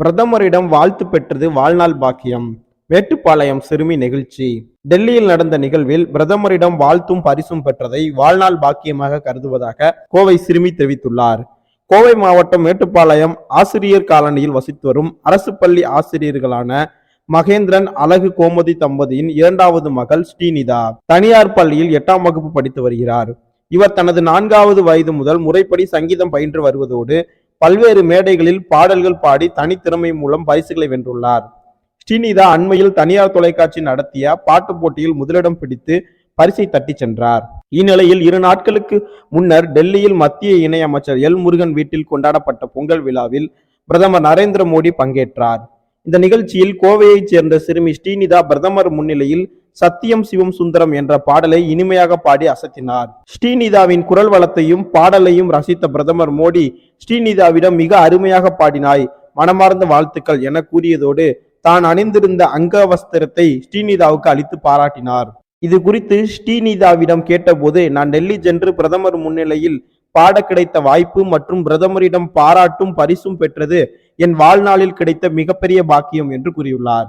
பிரதமரிடம் வாழ்த்து பெற்றது வாழ்நாள் பாக்கியம். மேட்டுப்பாளையம் சிறுமி நெகிழ்ச்சி. டெல்லியில் நடந்த நிகழ்வில் பிரதமரிடம் வாழ்த்தும் பரிசும் பெற்றதை வாழ்நாள் பாக்கியமாக கருதுவதாக கோவை சிறுமி தெரிவித்துள்ளார். கோவை மாவட்டம் மேட்டுப்பாளையம் ஆசிரியர் காலனியில் வசித்து வரும் அரசு பள்ளி ஆசிரியர்களான மகேந்திரன் அழகு கோமதி தம்பதியின் இரண்டாவது மகள் ஸ்ரீநிதா. தனியார் பள்ளியில் எட்டாம் வகுப்பு படித்து வருகிறார். இவர் தனது நான்காவது வயது முதல் முறைப்படி சங்கீதம் பயின்று வருவதோடு பல்வேறு மேடைகளில் பாடல்கள் பாடி தனித்திறமை மூலம் பரிசுகளை வென்றுள்ளார். ஸ்ரீநிதா அண்மையில் தனியார் தொலைக்காட்சி நடத்திய பாட்டு போட்டியில் முதலிடம் பிடித்து பரிசை தட்டிச் சென்றார். இந்நிலையில் இரு நாட்களுக்கு முன்னர் டெல்லியில் மத்திய இணையமைச்சர் எல் முருகன் வீட்டில் கொண்டாடப்பட்ட பொங்கல் விழாவில் பிரதமர் நரேந்திர மோடி பங்கேற்றார். இந்த நிகழ்ச்சியில் கோவையைச் சேர்ந்த சிறுமி ஸ்ரீநிதா பிரதமர் முன்னிலையில் சத்தியம் சிவம் சுந்தரம் என்ற பாடலை இனிமையாக பாடி அசத்தினார். ஸ்ரீநிதாவின் குரல் வளத்தையும் பாடலையும் ரசித்த பிரதமர் மோடி ஸ்ரீநிதாவிடம் மிக அருமையாக பாடினாய். மனமார்ந்த வாழ்த்துக்கள் என கூறியதோடு தான் அணிந்திருந்த அங்கவஸ்திரத்தை ஸ்ரீநிதாவுக்கு அளித்து பாராட்டினார். இது குறித்து ஸ்ரீநிதாவிடம் கேட்டபோது நான் டெல்லி சென்று பிரதமர் முன்னிலையில் பாட கிடைத்த வாய்ப்பு மற்றும் பிரதமரிடம் பாராட்டும் பரிசும் பெற்றது என் வாழ்நாளில் கிடைத்த மிகப்பெரிய பாக்கியம் என்று கூறியுள்ளார்.